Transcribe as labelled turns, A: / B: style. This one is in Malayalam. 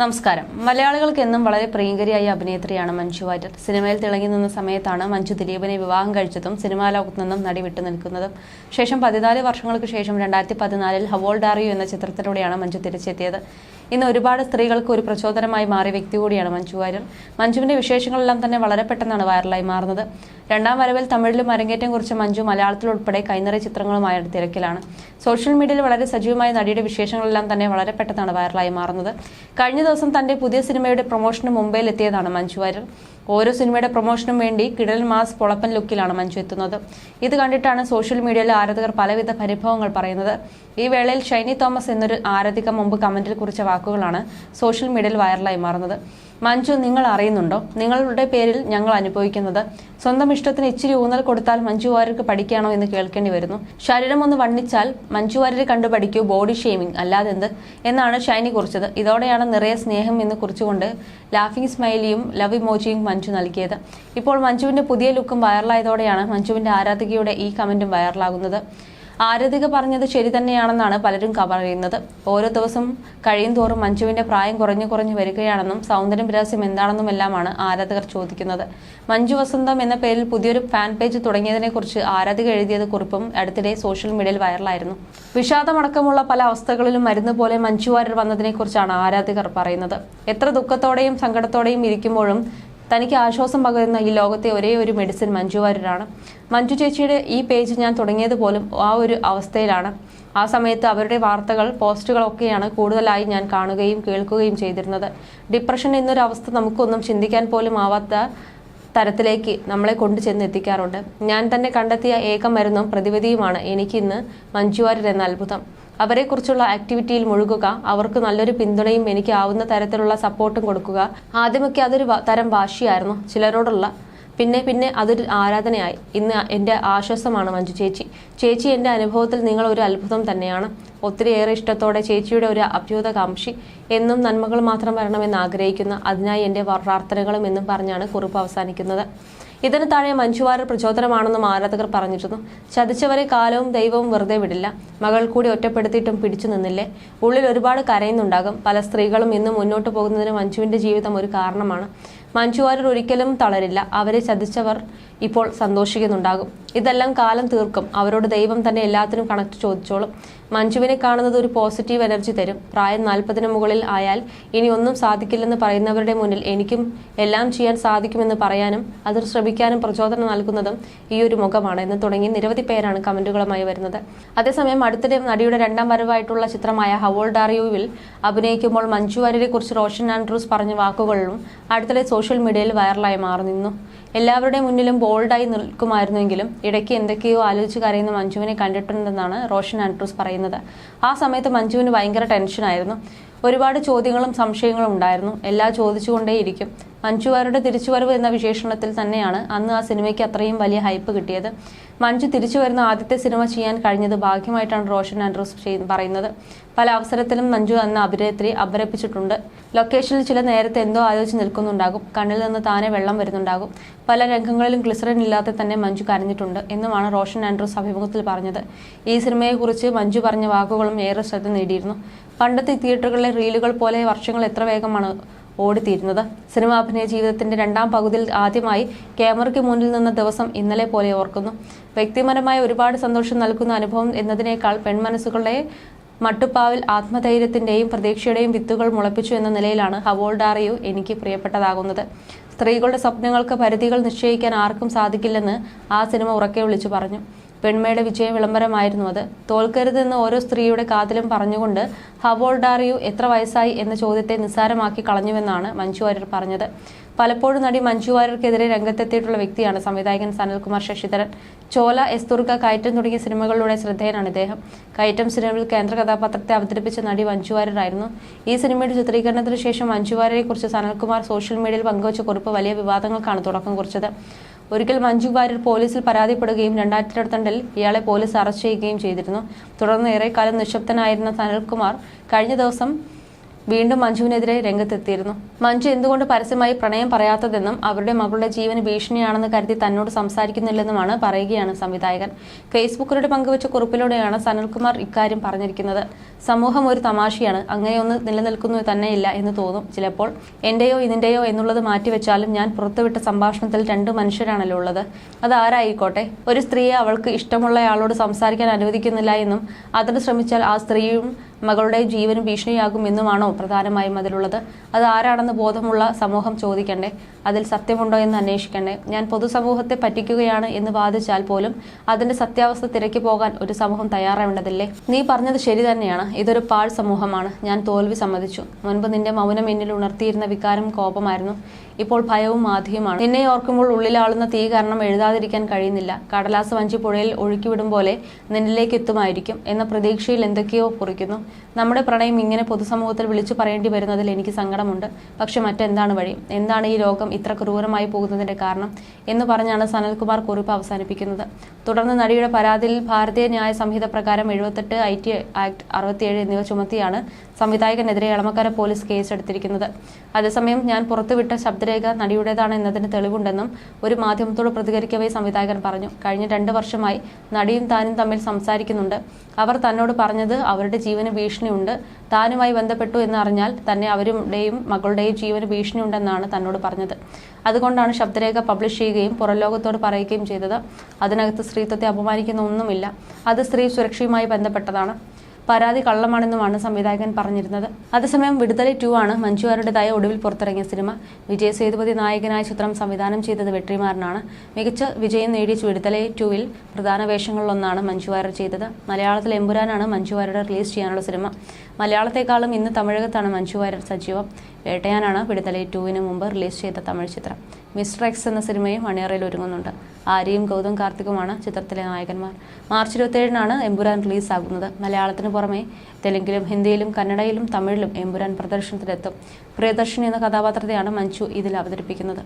A: നമസ്കാരം. മലയാളികൾക്ക് എന്നും വളരെ പ്രിയങ്കരിയായ അഭിനേത്രിയാണ് മഞ്ജു വാര്യർ. സിനിമയിൽ തിളങ്ങി നിന്ന സമയത്താണ് മഞ്ജു ദിലീപിനെ വിവാഹം കഴിച്ചതും സിനിമാ ലോകത്തു നിന്നും നടി വിട്ടു നിൽക്കുന്നതും. ശേഷം പതിനാല് വർഷങ്ങൾക്ക് ശേഷം രണ്ടായിരത്തി പതിനാലിൽ ഹവോൾ ഡാറിയു എന്ന ചിത്രത്തിലൂടെയാണ് മഞ്ജു തിരിച്ചെത്തിയത്. ഇന്ന് ഒരുപാട് സ്ത്രീകൾക്ക് ഒരു പ്രചോദനമായി മാറിയ വ്യക്തി കൂടിയാണ് മഞ്ജു വാര്യർ. മഞ്ജുവിന്റെ വിശേഷങ്ങളെല്ലാം തന്നെ വളരെ പെട്ടെന്നാണ് വൈറലായി മാറുന്നത്. രണ്ടാം വരവിൽ തമിഴിലും അരങ്ങേറ്റം കുറിച്ച മഞ്ജു മലയാളത്തിൽ ഉൾപ്പെടെ കൈനിറ ചിത്രങ്ങളുമായ തിരക്കിലാണ്. സോഷ്യൽ മീഡിയയിൽ വളരെ സജീവമായ നടിയുടെ വിശേഷങ്ങളെല്ലാം തന്നെ വളരെ പെട്ടെന്നാണ് വൈറലായി മാറുന്നത്. കഴിഞ്ഞ ദിവസം തന്റെ പുതിയ സിനിമയുടെ പ്രൊമോഷന് മുംബൈയിൽ എത്തിയതാണ് മഞ്ജു വാര്യർ. ഓരോ സിനിമയുടെ പ്രൊമോഷനും വേണ്ടി കിടൽ മാസ് പൊളപ്പൻ ലുക്കിലാണ് മഞ്ജു എത്തുന്നത്. ഇത് കണ്ടിട്ടാണ് സോഷ്യൽ മീഡിയയിൽ ആരാധകർ പലവിധ പരിഭവങ്ങൾ പറയുന്നത്. ഈ വേളയിൽ ഷൈനി തോമസ് എന്നൊരു ആരാധിക മുമ്പ് കമന്റിൽ കുറിച്ച വാക്കുകളാണ് സോഷ്യൽ മീഡിയയിൽ വൈറലായി മാറുന്നത്. മഞ്ജു നിങ്ങൾ അറിയുന്നുണ്ടോ? നിങ്ങളുടെ പേരിൽ ഞങ്ങൾ അനുഭവിക്കുന്നത്. സ്വന്തം ഇഷ്ടത്തിന് ഇച്ചിരി ഊന്നൽ കൊടുത്താൽ മഞ്ജു വാര്യർക്ക് പഠിക്കാണോ എന്ന് കേൾക്കേണ്ടി വരുന്നു. ശരീരം ഒന്ന് വണ്ണിച്ചാൽ മഞ്ജു വാര്യരെ കണ്ടു പഠിക്കൂ ബോഡി ഷെയ്മിങ് അല്ലാതെന്ത് എന്നാണ് ഷൈനി കുറിച്ചത്. ഇതോടെയാണ് നിറയെ സ്നേഹം എന്ന് കുറിച്ചുകൊണ്ട് ലാഫിംഗ് സ്മൈലിയും ലവ് ഇമോജിയും മഞ്ജു നൽകിയത്. ഇപ്പോൾ മഞ്ജുവിന്റെ പുതിയ ലുക്കും വൈറലായതോടെയാണ് മഞ്ജുവിന്റെ ആരാധികയുടെ ഈ കമന്റും വൈറലാകുന്നത് ആരാധിക പറഞ്ഞത് ശരി തന്നെയാണെന്നാണ് പലരും പറയുന്നത് ഓരോ ദിവസം കഴിയും തോറും മഞ്ജുവിന്റെ പ്രായം കുറഞ്ഞു കുറഞ്ഞു വരികയാണെന്നും സൗന്ദര്യം രഹസ്യം എന്താണെന്നുമെല്ലാമാണ് ആരാധകർ ചോദിക്കുന്നത്. മഞ്ജു വസന്തം എന്ന പേരിൽ പുതിയൊരു ഫാൻ പേജ് തുടങ്ങിയതിനെക്കുറിച്ച് ആരാധിക എഴുതിയത് കുറിപ്പും അടുത്തിടെ സോഷ്യൽ മീഡിയയിൽ വൈറലായിരുന്നു വിഷാദമടക്കമുള്ള പല അവസ്ഥകളിലും മരുന്ന് പോലെ മഞ്ജു വാര്യർ വന്നതിനെക്കുറിച്ചാണ് ആരാധകർ പറയുന്നത്. എത്ര ദുഃഖത്തോടെയും സങ്കടത്തോടെയും ഇരിക്കുമ്പോഴും തനിക്ക് ആശ്വാസം പകരുന്ന ഈ ലോകത്തെ ഒരേ ഒരു മെഡിസിൻ മഞ്ജു വാര്യരാണ്. മഞ്ജു ചേച്ചിയുടെ ഈ പേജ് ഞാൻ തുടങ്ങിയത് പോലും ആ ഒരു അവസ്ഥയിലാണ്. ആ സമയത്ത് അവരുടെ വാർത്തകൾ പോസ്റ്റുകളൊക്കെയാണ് കൂടുതലായി ഞാൻ കാണുകയും കേൾക്കുകയും ചെയ്തിരുന്നത്. ഡിപ്രഷൻ എന്നൊരു അവസ്ഥ നമുക്കൊന്നും ചിന്തിക്കാൻ പോലും ആവാത്ത തരത്തിലേക്ക് നമ്മളെ കൊണ്ടു ചെന്ന് എത്തിക്കാറുണ്ട് ഞാൻ തന്നെ കണ്ടെത്തിയ ഏക മരുന്നും പ്രതിവിധിയുമാണ് എനിക്കിന്ന് മഞ്ജു വാര്യർ എന്ന അത്ഭുതം. അവരെക്കുറിച്ചുള്ള ആക്ടിവിറ്റിയിൽ മുഴുകുക അവർക്ക് നല്ലൊരു പിന്തുണയും എനിക്ക് ആവുന്ന തരത്തിലുള്ള സപ്പോർട്ടും കൊടുക്കുക. ആദ്യമൊക്കെ അതൊരു തരം വാശിയായിരുന്നു ചിലരോടുള്ള. പിന്നെ പിന്നെ അതൊരു ആരാധനയായി. ഇന്ന് എന്റെ ആശ്വാസമാണ് മഞ്ജു ചേച്ചി. ചേച്ചി എന്റെ അനുഭവത്തിൽ നിങ്ങൾ ഒരു അത്ഭുതം തന്നെയാണ്. ഒത്തിരിയേറെ ഇഷ്ടത്തോടെ ചേച്ചിയുടെ ഒരു അഭ്യുതകാംക്ഷി. എന്നും നന്മകൾ മാത്രം വരണമെന്ന് ആഗ്രഹിക്കുന്ന അതിനായി എന്റെ പ്രാർത്ഥനകളും എന്നും പറഞ്ഞാണ് കുറിപ്പ് അവസാനിക്കുന്നത്. ഇതിന് താഴെ മഞ്ജുവാരർ പ്രചോദനമാണെന്നും ആരാധകർ പറഞ്ഞിരുന്നു. ചതിച്ചവരെ കാലവും ദൈവവും വെറുതെ വിടില്ല. മകൾ കൂടി ഒറ്റപ്പെടുത്തിയിട്ടും പിടിച്ചു നിന്നില്ലേ? ഉള്ളിൽ ഒരുപാട് കരയുന്നുണ്ടാകും. പല സ്ത്രീകളും ഇന്ന് മുന്നോട്ട് പോകുന്നതിന് മഞ്ജുവിന്റെ ജീവിതം ഒരു കാരണമാണ്. മഞ്ജു വാര്യർ ഒരിക്കലും തളരില്ല. അവരെ ചതിച്ചവർ ഇപ്പോൾ സന്തോഷിക്കുന്നുണ്ടാകും. ഇതെല്ലാം കാലം തീർക്കും. അവരോട് ദൈവം തന്നെ എല്ലാത്തിനും കണക്ട് ചോദിച്ചോളും. മഞ്ജുവിനെ കാണുന്നത് ഒരു പോസിറ്റീവ് എനർജി തരും. പ്രായം നാൽപ്പതിന് മുകളിൽ ആയാൽ ഇനി ഒന്നും സാധിക്കില്ലെന്ന് പറയുന്നവരുടെ മുന്നിൽ എനിക്കും എല്ലാം ചെയ്യാൻ സാധിക്കുമെന്ന് പറയാനും അത് ശ്രമിക്കാനും പ്രചോദനം നൽകുന്നതും ഈ ഒരു മുഖമാണ് എന്ന് തുടങ്ങി നിരവധി പേരാണ് കമന്റുകളുമായി വരുന്നത്. അതേസമയം അടുത്തിടെ നടിയുടെ രണ്ടാം വരവായിട്ടുള്ള ചിത്രമായ ഹവോൾ ഡാറിയുവിൽ അഭിനയിക്കുമ്പോൾ മഞ്ജു വാര്യരെ കുറിച്ച് റോഷൻ ആൻഡ്രൂസ് പറഞ്ഞ വാക്കുകളിലും അടുത്തിടെ സോഷ്യൽ മീഡിയയിൽ വൈറലായി മാറി നിന്നു എല്ലാവരുടെ മുന്നിലും ബോൾഡായി നിൽക്കുമായിരുന്നെങ്കിലും ഇടയ്ക്ക് എന്തൊക്കെയോ ആലോചിച്ച് കരയുന്ന മഞ്ജുവിനെ കണ്ടിട്ടുണ്ടെന്നാണ് റോഷൻ ആൻഡ്രൂസ് പറയുന്നത്. ആ സമയത്ത് മഞ്ജുവിന് ഭയങ്കര ടെൻഷനായിരുന്നു ഒരുപാട് ചോദ്യങ്ങളും സംശയങ്ങളും ഉണ്ടായിരുന്നു. എല്ലാം ചോദിച്ചുകൊണ്ടേയിരിക്കും. മഞ്ജുവാരുടെ തിരിച്ചുവരവ് എന്ന വിശേഷണത്തിൽ തന്നെയാണ് അന്ന് ആ സിനിമയ്ക്ക് അത്രയും വലിയ ഹൈപ്പ് കിട്ടിയത്. മഞ്ജു തിരിച്ചു വരുന്ന ആദ്യത്തെ സിനിമ ചെയ്യാൻ കഴിഞ്ഞത് ഭാഗ്യമായിട്ടാണ് റോഷൻ ആൻഡ്രൂസ് പറയുന്നത്. പല അവസരത്തിലും മഞ്ജു അന്ന് അഭിനേത്രി അപരപ്പിച്ചിട്ടുണ്ട്. ലൊക്കേഷനിൽ ചില നേരത്തെ എന്തോ ആലോചിച്ച് നിൽക്കുന്നുണ്ടാകും. കണ്ണിൽ നിന്ന് താനെ വെള്ളം വരുന്നുണ്ടാകും. പല രംഗങ്ങളിലും ഗ്ലിസറിൻ ഇല്ലാതെ തന്നെ മഞ്ജു കരഞ്ഞിട്ടുണ്ട് എന്നുമാണ് റോഷൻ ആൻഡ്രൂസ് അഭിമുഖത്തിൽ പറഞ്ഞത്. ഈ സിനിമയെക്കുറിച്ച് മഞ്ജു പറഞ്ഞ വാക്കുകളും ഏറെ ശ്രദ്ധ നേടിയിരുന്നു. പണ്ടത്തെ തിയേറ്ററുകളിലെ റീലുകൾ പോലെ വർഷങ്ങൾ എത്ര വേഗമാണ് ഓടിത്തീരുന്നത്. സിനിമ അഭിനയ ജീവിതത്തിന്റെ രണ്ടാം പകുതിയിൽ ആദ്യമായി ക്യാമറയ്ക്ക് മുന്നിൽ നിന്ന ദിവസം ഇന്നലെ പോലെ ഓർക്കുന്നു. വ്യക്തിപരമായ ഒരുപാട് സന്തോഷം നൽകുന്ന അനുഭവം എന്നതിനേക്കാൾ പെൺമനസ്സുകളുടെ മട്ടുപ്പാവിൽ ആത്മധൈര്യത്തിന്റെയും പ്രതീക്ഷയുടെയും വിത്തുകൾ മുളപ്പിച്ചു എന്ന നിലയിലാണ് ഹവോൾഡാറിയു എനിക്ക് പ്രിയപ്പെട്ടതാകുന്നത്. സ്ത്രീകളുടെ സ്വപ്നങ്ങൾക്ക് പരിധികൾ നിശ്ചയിക്കാൻ ആർക്കും സാധിക്കില്ലെന്ന് ആ സിനിമ ഉറക്കെ വിളിച്ചു പറഞ്ഞു. പെൺമയുടെ വിജയ വിളംബരമായിരുന്നു അത്. തോൽക്കരുതെന്ന് ഓരോ സ്ത്രീയുടെ കാതിലും പറഞ്ഞുകൊണ്ട് ഹവോൾഡ് ആർ യു എത്ര വയസ്സായി? എന്ന ചോദ്യത്തെ നിസ്സാരമാക്കി കളഞ്ഞുവെന്നാണ് മഞ്ജു വാര്യർ പറഞ്ഞത്. പലപ്പോഴും നടി മഞ്ജു വാര്യർക്കെതിരെ രംഗത്തെത്തിയിട്ടുള്ള വ്യക്തിയാണ് സംവിധായകൻ സനൽകുമാർ ശശിധരൻ. ചോല എസ് എസ്തുർഗ കയറ്റം തുടങ്ങിയ സിനിമകളിലൂടെ ശ്രദ്ധേയനാണ് ഇദ്ദേഹം. കയറ്റം സിനിമയിൽ കേന്ദ്ര കഥാപാത്രത്തെ അവതരിപ്പിച്ച നടി മഞ്ജു വാര്യറായിരുന്നു ഈ സിനിമയുടെ ചിത്രീകരണത്തിന് ശേഷം മഞ്ജു വാര്യരെക്കുറിച്ച് സനൽകുമാർ സോഷ്യൽ മീഡിയയിൽ പങ്കുവച്ച കുറിപ്പ് വലിയ വിവാദങ്ങൾക്കാണ് തുടക്കം കുറിച്ചത്. ഒരിക്കൽ മഞ്ജു വാര്യർ പോലീസിൽ പരാതിപ്പെടുകയും രണ്ടായിരത്തി ഇരുപത്തിരണ്ടിൽ ഇയാളെ പോലീസ് അറസ്റ്റ് ചെയ്യുകയും ചെയ്തിരുന്നു. തുടർന്ന് ഏറെക്കാലം നിശബ്ദനായിരുന്ന സനൽകുമാർ കഴിഞ്ഞ ദിവസം വീണ്ടും മഞ്ജുവിനെതിരെ രംഗത്തെത്തിയിരുന്നു. മഞ്ജു എന്തുകൊണ്ട് പരസ്യമായി പ്രണയം പറയാത്തതെന്നും അവരുടെ മകളുടെ ജീവന് ഭീഷണിയാണെന്ന് കരുതി തന്നോട് സംസാരിക്കുന്നില്ലെന്നുമാണ് പറയുകയാണ് സംവിധായകൻ. ഫേസ്ബുക്കിലൂടെ പങ്കുവച്ച കുറിപ്പിലൂടെയാണ് സനൽകുമാർ ഇക്കാര്യം പറഞ്ഞിരിക്കുന്നത്. സമൂഹം ഒരു തമാശയാണ്. അങ്ങനെയൊന്ന് നിലനിൽക്കുന്നു തന്നെയില്ല എന്ന് തോന്നും. ചിലപ്പോൾ എന്റെയോ ഇതിന്റെയോ എന്നുള്ളത് മാറ്റിവെച്ചാലും ഞാൻ പുറത്തുവിട്ട സംഭാഷണത്തിൽ രണ്ട് മനുഷ്യരാണല്ലോ ഉള്ളത്. അത് ആരായിക്കോട്ടെ ഒരു സ്ത്രീയെ അവൾക്ക് ഇഷ്ടമുള്ളയാളോട് സംസാരിക്കാൻ അനുവദിക്കുന്നില്ല എന്നും അതിന് ശ്രമിച്ചാൽ ആ സ്ത്രീയും മകളുടെ ജീവനും ഭീഷണിയാകും എന്നുമാണോ പ്രധാനമായും അതിലുള്ളത്? അത് ആരാണെന്ന് ബോധമുള്ള സമൂഹം ചോദിക്കണ്ടേ? അതിൽ സത്യമുണ്ടോ എന്ന് അന്വേഷിക്കണ്ടേ? ഞാൻ പൊതുസമൂഹത്തെ പറ്റിക്കുകയാണ് എന്ന് വാദിച്ചാൽ പോലും അതിന്റെ സത്യാവസ്ഥ തിരക്കി പോകാൻ ഒരു സമൂഹം തയ്യാറാവേണ്ടതില്ലേ? നീ പറഞ്ഞത് ശരി തന്നെയാണ്. ഇതൊരു പാഴ് സമൂഹമാണ്. ഞാൻ തോൽവി സമ്മതിച്ചു. മുൻപ് നിന്റെ മൗനം എന്നിൽ ഉണർത്തിയിരുന്ന വികാരം കോപമായിരുന്നു. ഇപ്പോൾ ഭയവും ആധിയുമാണ് നിന്നെ ഓർക്കുമ്പോൾ ഉള്ളിലാളുന്ന തീ കാരണം എഴുതാതിരിക്കാൻ കഴിയുന്നില്ല. കടലാസ് വഞ്ചി പുഴയിൽ ഒഴുക്കിവിടും പോലെ നിന്നിലേക്ക് എത്തുമായിരിക്കും എന്ന പ്രതീക്ഷയിൽ എന്തൊക്കെയോ കുറിക്കുന്നു. നമ്മുടെ പ്രണയം ഇങ്ങനെ പൊതുസമൂഹത്തിൽ വിളിച്ചു പറയേണ്ടി വരുന്നതിൽ എനിക്ക് സങ്കടമുണ്ട്. പക്ഷെ മറ്റെന്താണ് വഴി? എന്താണ് ഈ ലോകം ഇത്ര ക്രൂരമായി പോകുന്നതിന്റെ കാരണം എന്ന് പറഞ്ഞാണ് സനൽകുമാർ കുറിപ്പ് അവസാനിപ്പിക്കുന്നത്. തുടർന്ന് നടിയുടെ പരാതിയിൽ ഭാരതീയ ന്യായ സംഹിത പ്രകാരം എഴുപത്തെട്ട് ഐ ടി ആക്ട് അറുപത്തിയേഴ് എന്നിവ ചുമത്തിയാണ് സംവിധായകനെതിരെ എളമക്കര പോലീസ് കേസെടുത്തിരിക്കുന്നത്. അതേസമയം ഞാൻ പുറത്തുവിട്ട ശബ്ദരേഖ നടിയുടേതാണ് എന്നതിന് തെളിവുണ്ടെന്നും ഒരു മാധ്യമത്തോട് പ്രതികരിക്കവേ സംവിധായകൻ പറഞ്ഞു. കഴിഞ്ഞ രണ്ട് വർഷമായി നടിയും താനും തമ്മിൽ സംസാരിക്കുന്നുണ്ട്. അവർ തന്നോട് പറഞ്ഞത് അവരുടെ ജീവന് ഭീഷണിയുണ്ട്. താനുമായി ബന്ധപ്പെട്ടു എന്ന് അറിഞ്ഞാൽ തന്നെ അവരുടെയും മകളുടെയും ജീവന് ഭീഷണിയുണ്ടെന്നാണ് തന്നോട് പറഞ്ഞത്. അതുകൊണ്ടാണ് ശബ്ദരേഖ പബ്ലിഷ് ചെയ്യുകയും പുറലോകത്തോട് പറയുകയും ചെയ്തത്. അതിനകത്ത് സ്ത്രീത്വത്തെ അപമാനിക്കുന്ന ഒന്നുമില്ല. അത് സ്ത്രീ സുരക്ഷയുമായി ബന്ധപ്പെട്ടതാണ്. പരാതി കള്ളമാണെന്നുമാണ് സംവിധായകൻ പറഞ്ഞിരുന്നത്. അതേസമയം വിടുതലി ടു ആണ് മഞ്ജുവാരുടേതായ ഒടുവിൽ പുറത്തിറങ്ങിയ സിനിമ. വിജയ് സേതുപതി നായകനായ ചിത്രം സംവിധാനം ചെയ്തത് വെട്രിമാരനാണ് മികച്ച വിജയം നേടിയ വിടുതലി ടുവിൽ പ്രധാന വേഷങ്ങളിലൊന്നാണ് മഞ്ജുവാരർ ചെയ്തത്. മലയാളത്തിൽ എമ്പുരാനാണ് മഞ്ജുവാരുടെ റിലീസ് ചെയ്യാനുള്ള സിനിമ. മലയാളത്തെക്കാളും ഇന്ന് തമിഴകത്താണ് മഞ്ജുവാരർ സജീവം. വേട്ടയാനാണ് വിടുതലി ടുവിന് മുമ്പ് റിലീസ് ചെയ്ത തമിഴ് ചിത്രം. മിസ്റ്റർ എക്സ് എന്ന സിനിമയും അണിയറയിൽ ഒരുങ്ങുന്നുണ്ട്. ആര്യയും ഗൗതം കാർത്തികുമാണ് ചിത്രത്തിലെ നായകന്മാർ. മാർച്ച് ഇരുപത്തിയേഴിനാണ് എമ്പുരാൻ റിലീസാകുന്നത്. മലയാളത്തിന് പുറമെ തെലുങ്കിലും ഹിന്ദിയിലും കന്നഡയിലും തമിഴിലും എമ്പുരാൻ പ്രദർശനത്തിലെത്തും. പ്രിയദർശിനി എന്ന കഥാപാത്രത്തെയാണ് മഞ്ജു ഇതിൽ അവതരിപ്പിക്കുന്നത്.